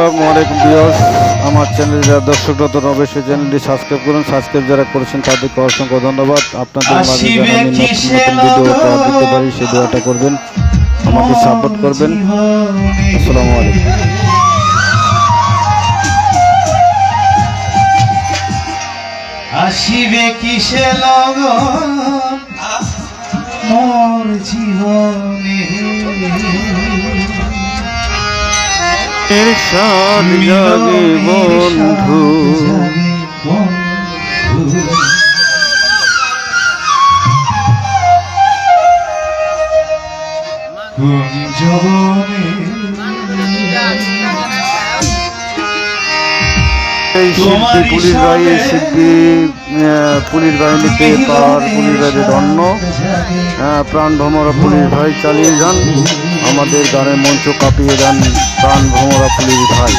আসসালামু আলাইকুম বিয়স আমার চ্যানেলে যারা দর্শক নতুন অবশ্যই চ্যানেলটি সাবস্ক্রাইব করুন সাবস্ক্রাইব যারা করেছেন তাদেরকে অসংখ্য ধন্যবাদ। আপনাদের মাঝে আমি নতুন নতুন ভিডিও উপহার দিতে পারি সেই দোয়াটা করবেন। আমাকে সাপোর্ট করবেন। আসসালামু আলাইকুম। আসিবে কিসে লগন? মোর জীবনে। সাদ জাগে বন্ধু। এই শিল্পী পুলিশ বাহিনী শিল্পী পুলিশ বাহিনীতে পাওয়ার পুলিশ ধন্য হ্যাঁ, প্রাণ ভ্রমরা পুলিশ ভাই চালিয়ে যান। আমাদের গানের মঞ্চ কাঁপিয়ে দেন প্রাণ ভ্রমরা পুলিশ ভাই।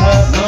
have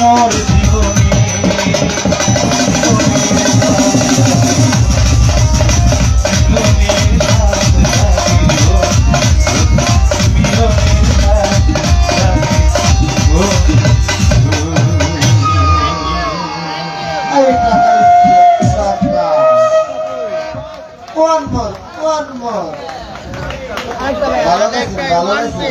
মোর জীবনে। One more, one more. ভালো গেছে, ভালো গেছে।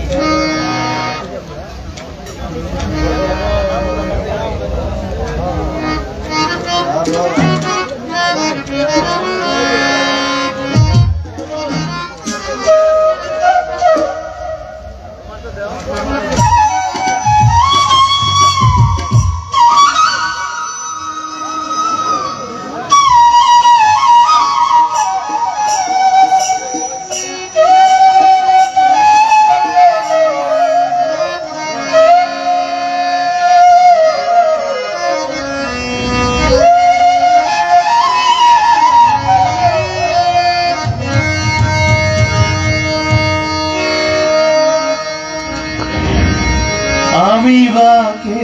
আমি বাকে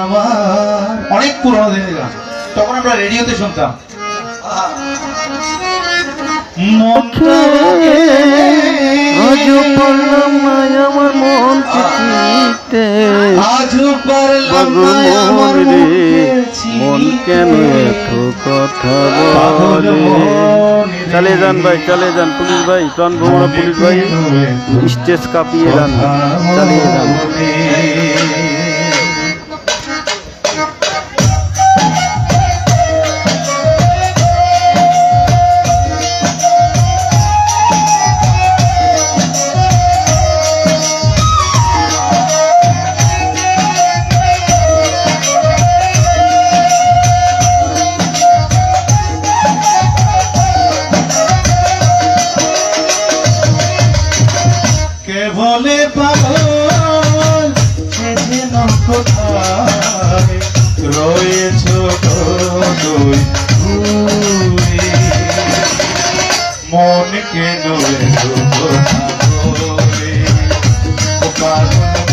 আমার। অনেক পুরোনো দিনের গান। তখন আমরা রেডিওতে শুনতাম। মনটা আজও পারলাম না আমার মন চিনতে আজও পারলাম না আমার রে কেন এত কথা বলে? মন রে। চালিয়ে যান ভাই চালিয়ে যান পুলিশ ভাই প্রাণ ভ্রমণ পুলিশ ভাই স্টেজ কাঁপিয়ে যান চালিয়ে যান কেন এত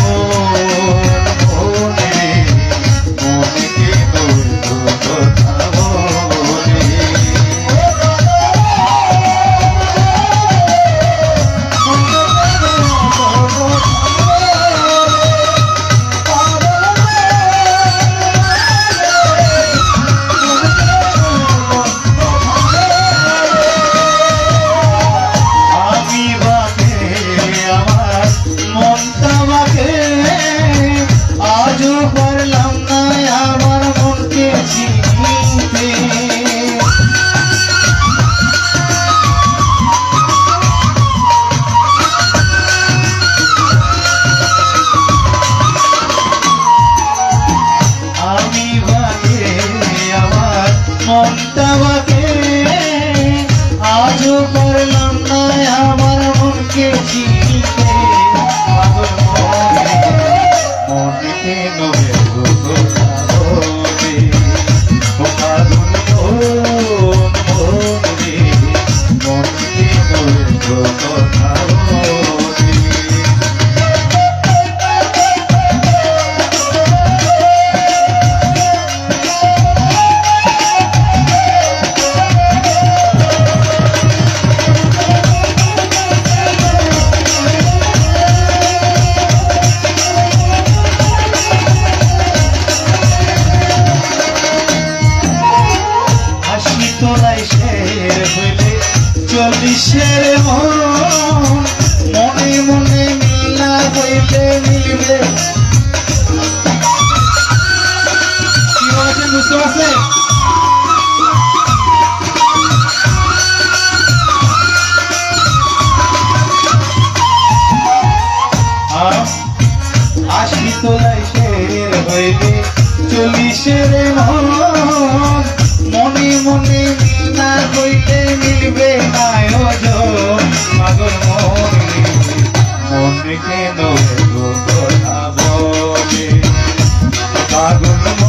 I'm going